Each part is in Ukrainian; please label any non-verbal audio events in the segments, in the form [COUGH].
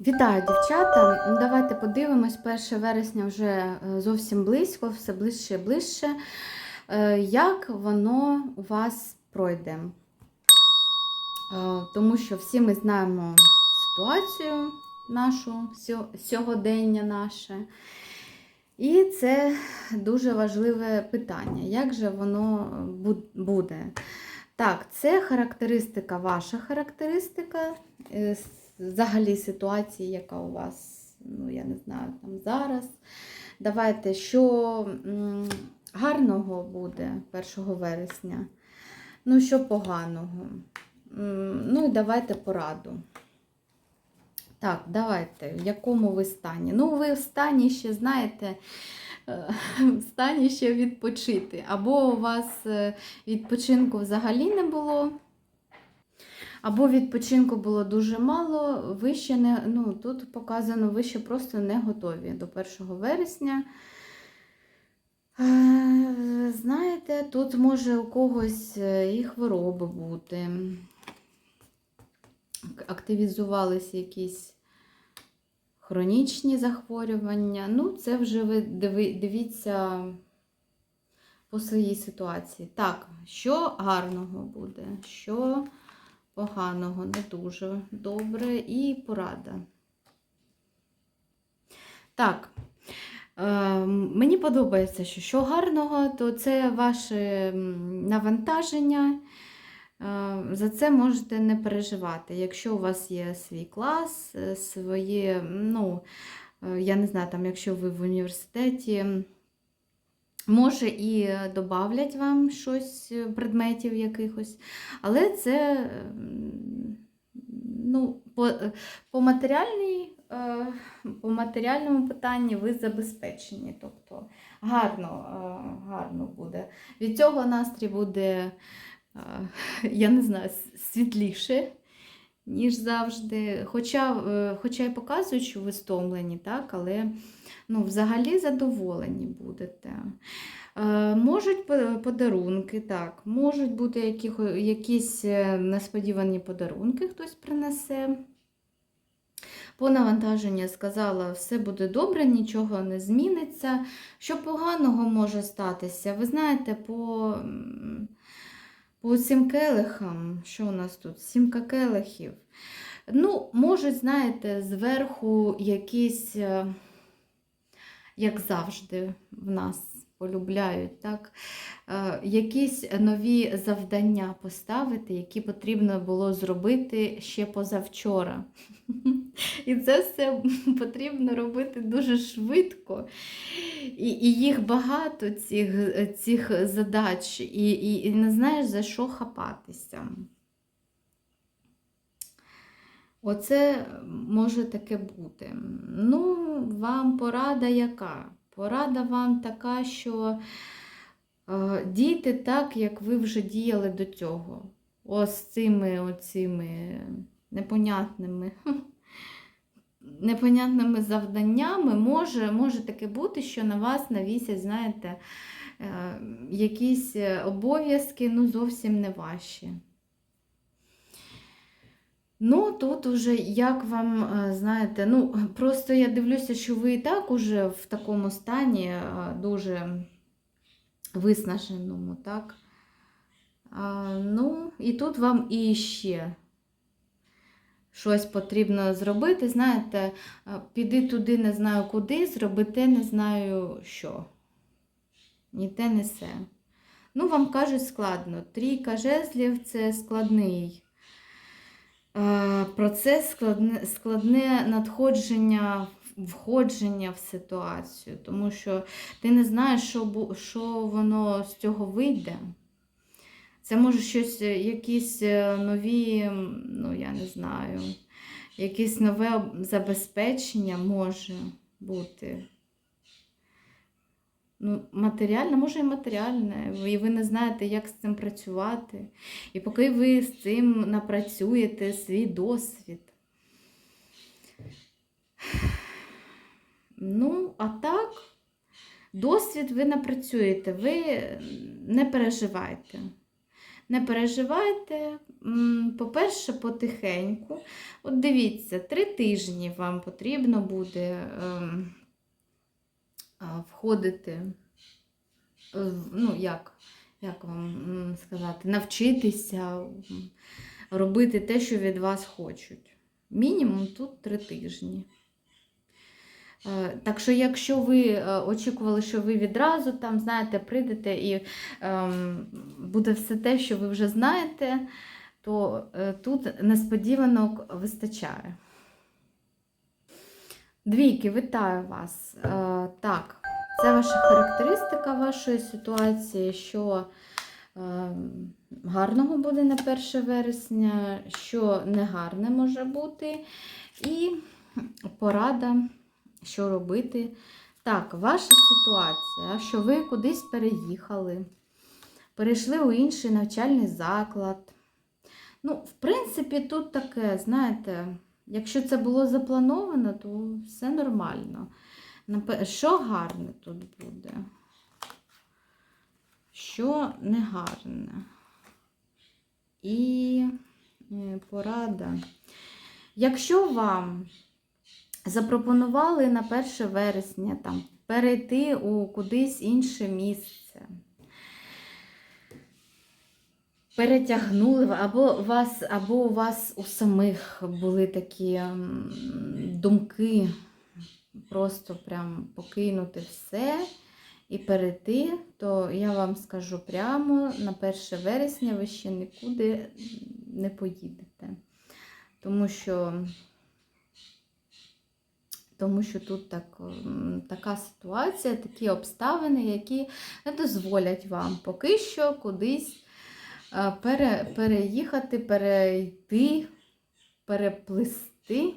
Вітаю, дівчата! Ну, Давайте подивимось, 1 вересня вже е, зовсім близько, все ближче і ближче. Е, Як воно у вас пройде? Е, Тому що всі ми знаємо ситуацію нашу, сьогодення наше. І це дуже важливе питання. Як же воно буде? Так, це характеристика, ваша характеристика взагалі ситуації, яка у вас, ну я не знаю, там зараз. Давайте, що гарного буде 1 вересня, ну що поганого. Ну і давайте пораду. Так, давайте, в якому ви стані? Ну, ви в стані ще, знаєте, е, [LAUGHS] в стані ще відпочити. Або у вас е, відпочинку взагалі не було, або відпочинку було дуже мало, ви не, ну, тут показано, ви ще просто не готові до 1 вересня. Е, Знаєте, тут може у когось е, і хвороби бути. Активізувалися якісь хронічні захворювання. Ну, це вже ви дивіться по своїй ситуації. Так, що гарного буде, що поганого, не дуже добре, і порада. Так. Е, Мені подобається, що що гарного, то це ваше навантаження. Е, За це можете не переживати. Якщо у вас є свій клас, е, своє, ну, я не знаю, там, якщо ви в університеті, може і додавлять вам щось, е, предметів якихось, але це ну, по, е, по матеріальній. е, По матеріальному питанні ви забезпечені. Тобто гарно, е, гарно буде. Від цього настрій буде, е, я не знаю, світліше, ніж завжди. Хоча, е, хоча й показують, що ви стомлені, так, але ну, взагалі задоволені будете. Е, Можуть подарунки, так, можуть бути яких- якісь е, несподівані подарунки, хтось принесе. По навантаженню сказала, все буде добре, нічого не зміниться. Що поганого може статися? Ви знаєте, по, по цим келихам, що у нас тут? Сімка келихів. Ну, можуть, знаєте, зверху якісь, е, як завжди, в нас полюбляють, так? Е, якісь нові завдання поставити, які потрібно було зробити ще позавчора. І це все потрібно робити дуже швидко. І, і їх багато, цих, цих задач, і, і, і не знаєш, за що хапатися. Оце може таке бути. Ну, вам порада яка? Порада вам така, що е, дійте так, як ви вже діяли до цього. Ось цими оцими непонятними, [LAUGHS] непонятними завданнями може, може таке бути, що на вас навісять, знаєте, е, якісь обов'язки, ну, зовсім не ваші. Ну, тут уже як вам, е, знаєте, ну, [LAUGHS] просто я дивлюся, що ви і так уже в такому стані е, дуже виснаженому, так? А, ну, і тут вам і ще щось потрібно зробити. Знаєте, е, піди туди, не знаю куди, зроби те, не знаю що. Ні те, не се. Ну, вам кажуть складно. Трійка жезлів це складний процес, складне, складне надходження, входження в ситуацію, тому що ти не знаєш, що, що воно з цього вийде. Це може щось, е, якісь е, нові, ну я не знаю, якесь нове забезпечення може бути. Ну, матеріальне, може і матеріальне, і ви не знаєте, як з цим працювати. І поки ви з цим напрацюєте свій досвід. Ну, а так, досвід ви напрацюєте, ви не переживайте. Не переживайте. По-перше, потихеньку. От дивіться, три тижні вам потрібно буде ем, входити, ну, як, як вам сказати, навчитися робити те, що від вас хочуть. Мінімум тут три тижні. Е, Так що, якщо ви е, очікували, що ви відразу там, знаєте, прийдете і ем, буде все те, що ви вже знаєте, то е, тут несподіванок вистачає. Двійки, вітаю вас. Е, так, це ваша характеристика вашої ситуації, що е, гарного буде на 1 вересня, що негарне може бути, і порада, що робити. Так, ваша ситуація, що ви кудись переїхали, перейшли у інший навчальний заклад. Ну, в принципі, тут таке, знаєте, якщо це було заплановано, то все нормально. Що гарне тут буде? Що не гарне? І е, порада. Якщо вам запропонували на 1 вересня там, перейти у кудись інше місце, перетягнули, або вас, або у вас у самих були такі думки просто прям покинути все і перейти, то я вам скажу прямо, на 1 вересня ви ще нікуди не поїдете. Тому що, тому що тут так, така ситуація, такі обставини, які не дозволять вам поки що кудись пере, переїхати, перейти, переплисти.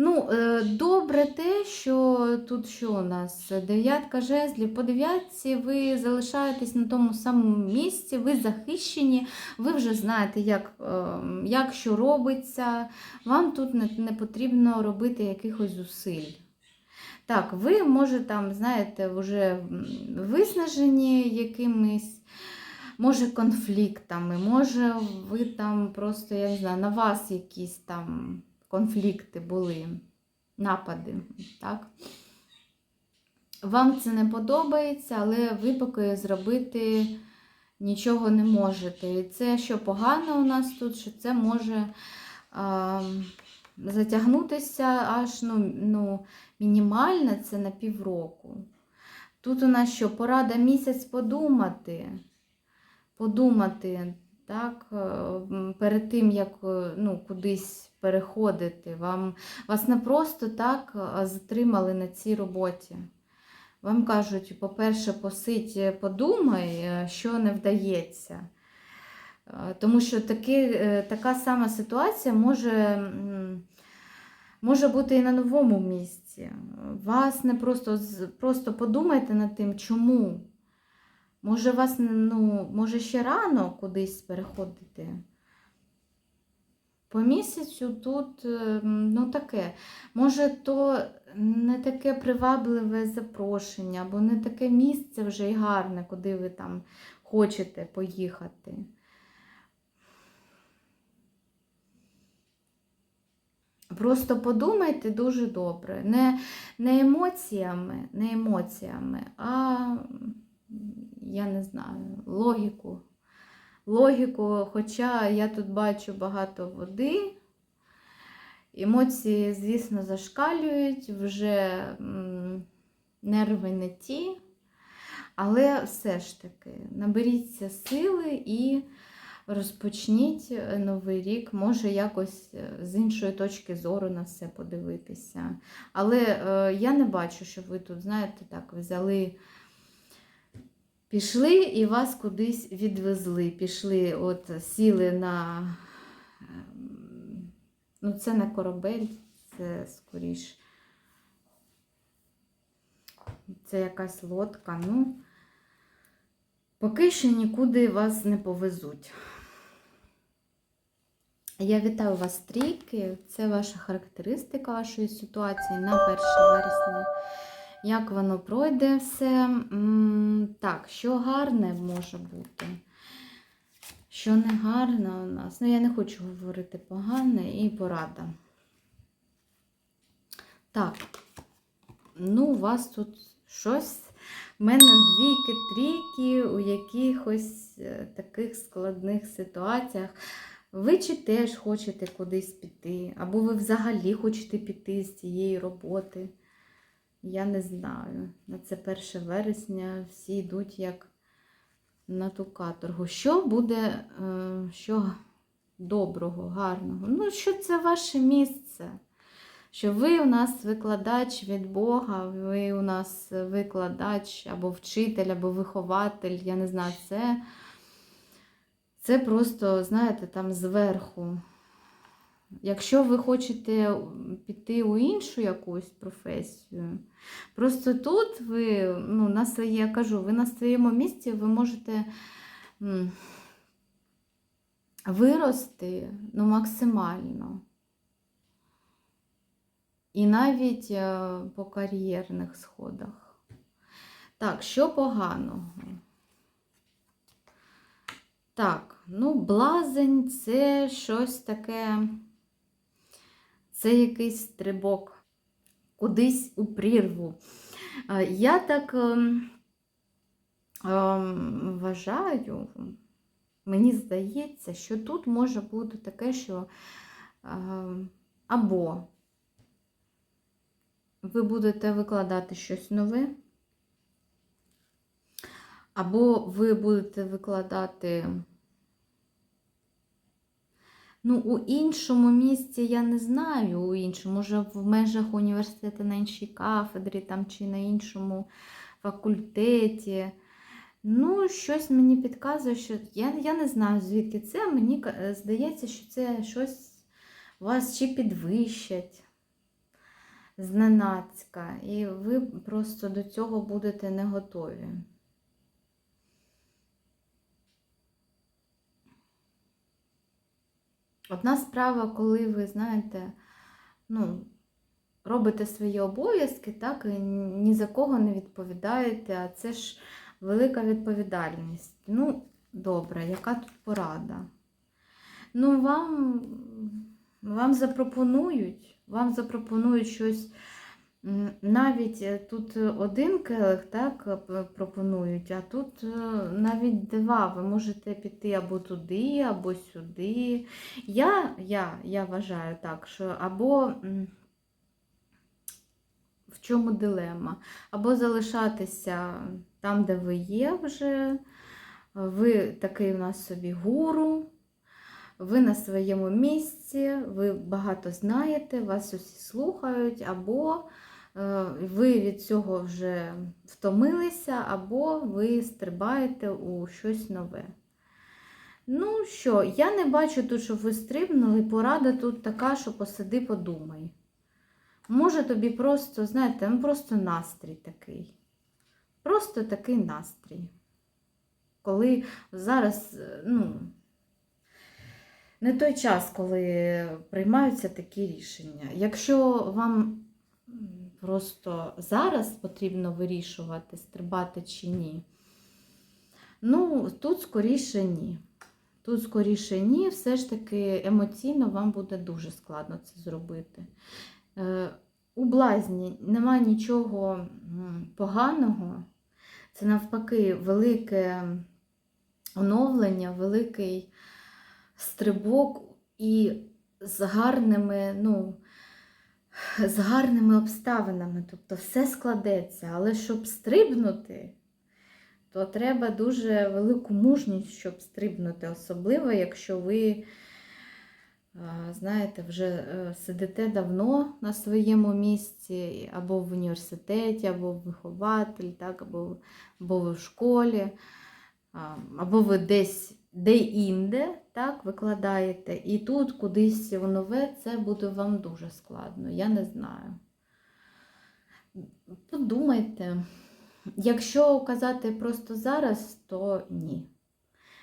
Ну, е, добре те, що тут що у нас? Дев'ятка жезлів. По дев'ятці ви залишаєтесь на тому самому місці, ви захищені, ви вже знаєте, як, е, як що робиться. Вам тут не, не потрібно робити якихось зусиль. Так, ви може там, знаєте, вже виснажені якимись, може, конфліктами, може, ви там просто, я не знаю, на вас якісь там конфлікти були, напади. так? Вам це не подобається, але ви поки зробити нічого не можете. І це, що погано у нас тут, що це може а, затягнутися аж ну, ну, мінімально це на півроку. Тут у нас що порада місяць подумати, подумати, так, е, перед тим, як е, ну, кудись переходити. Вам, вас не просто так е, затримали на цій роботі. Вам кажуть, по-перше, посидь, подумай, що не вдається. Тому що таки, така сама ситуація може, може бути і на новому місці. Вас не просто, просто подумайте над тим, чому. Може, вас ну, може ще рано кудись переходити. По місяцю тут е, ну таке. Може, то не таке привабливе запрошення, або не таке місце вже й гарне, куди ви там хочете поїхати. Просто подумайте дуже добре. Не, не емоціями, не емоціями, а я не знаю, логіку. Логіку, хоча я тут бачу багато води. Емоції, звісно, зашкалюють, вже нерви не ті. Але все ж таки, наберіться сили і розпочніть е, новий рік, може якось е, з іншої точки зору на все подивитися. Але е, я не бачу, що ви тут, знаєте, так взяли. Пішли і вас кудись відвезли. Пішли, от сіли на. ем, Ну, це не корабель, це скоріш. Це якась лодка. Ну, поки що нікуди вас не повезуть. Я вітаю вас, стрійки. Це ваша характеристика вашої ситуації на 1 вересня. як воно пройде все. Так, що гарне може бути? Що не гарне у нас? Ну, я не хочу говорити погане і порада. Так, ну, у вас тут щось. У мене двійки, трійки у якихось е, таких складних ситуаціях. Ви чи теж хочете кудись піти, або ви взагалі хочете піти з цієї роботи. Я не знаю. На це 1 вересня всі йдуть як на ту каторгу. Що буде е, що доброго, гарного? Ну, що це ваше місце? Що ви у нас викладач від Бога, ви у нас викладач або вчитель, або вихователь, я не знаю, це, це просто, знаєте, там зверху. Якщо ви хочете піти у іншу якусь професію, просто тут ви, ну, на своє, я кажу, ви на своєму місці ви можете вирости ну, максимально. І навіть е, по кар'єрних сходах. Так, що поганого? Так, ну, блазень це щось таке, це якийсь стрибок, кудись у прірву. Е, Я так ем, ем, вважаю, мені здається, що тут може бути таке, що ем, або ви будете викладати щось нове, або ви будете викладати ну, у іншому місці, я не знаю, у іншому, може в межах університету на іншій кафедрі там, чи на іншому факультеті. Ну, щось мені підказує, що я, я не знаю, звідки це. Мені здається, що це щось вас чи підвищать зненацька, і ви просто до цього будете не готові. Одна справа, коли ви, знаєте, ну, робите свої обов'язки, так, і ні за кого не відповідаєте, а це ж велика відповідальність. Ну, добре, яка тут порада? Ну, вам, вам запропонують, вам запропонують щось. Навіть е, тут один келих так, е, пропонують, а тут е, навіть два. Ви можете піти або туди, або сюди. Я, я, я вважаю так, що або в чому дилема? Або залишатися там, де ви є вже. Ви такий у нас собі гуру, ви на своєму місці, ви багато знаєте, вас усі слухають, або е, ви від цього вже втомилися, або ви стрибаєте у щось нове. Ну що, я не бачу тут, щоб ви стрибнули, порада тут така, що посиди, подумай. Може тобі просто, знаєте, ну просто настрій такий. Просто такий настрій. Коли зараз, е, ну, не той час, коли приймаються такі рішення. Якщо вам просто зараз потрібно вирішувати, стрибати чи ні, ну, тут скоріше ні. Тут скоріше ні, все ж таки емоційно вам буде дуже складно це зробити. Е, У блазні немає нічого поганого. Це навпаки велике оновлення, великий стрибок і з гарними, ну, з гарними обставинами. Тобто все складеться. Але щоб стрибнути, то треба дуже велику мужність, щоб стрибнути, особливо, якщо ви, знаєте, вже е, сидите давно на своєму місці, або в університеті, або вихователь, так, або, або ви в школі, або ви десь де-інде так, викладаєте, і тут кудись в нове, це буде вам дуже складно. Я не знаю. Подумайте. Якщо казати просто зараз, то ні.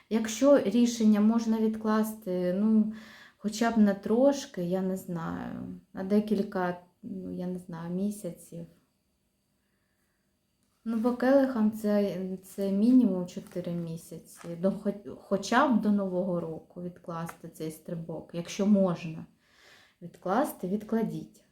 Якщо рішення можна відкласти, ну, хоча б на трошки, я не знаю, на декілька, ну, я не знаю, місяців, Ну, по келихам це, це мінімум 4 місяці. До, хоча б до Нового року відкласти цей стрибок, якщо можна відкласти, відкладіть.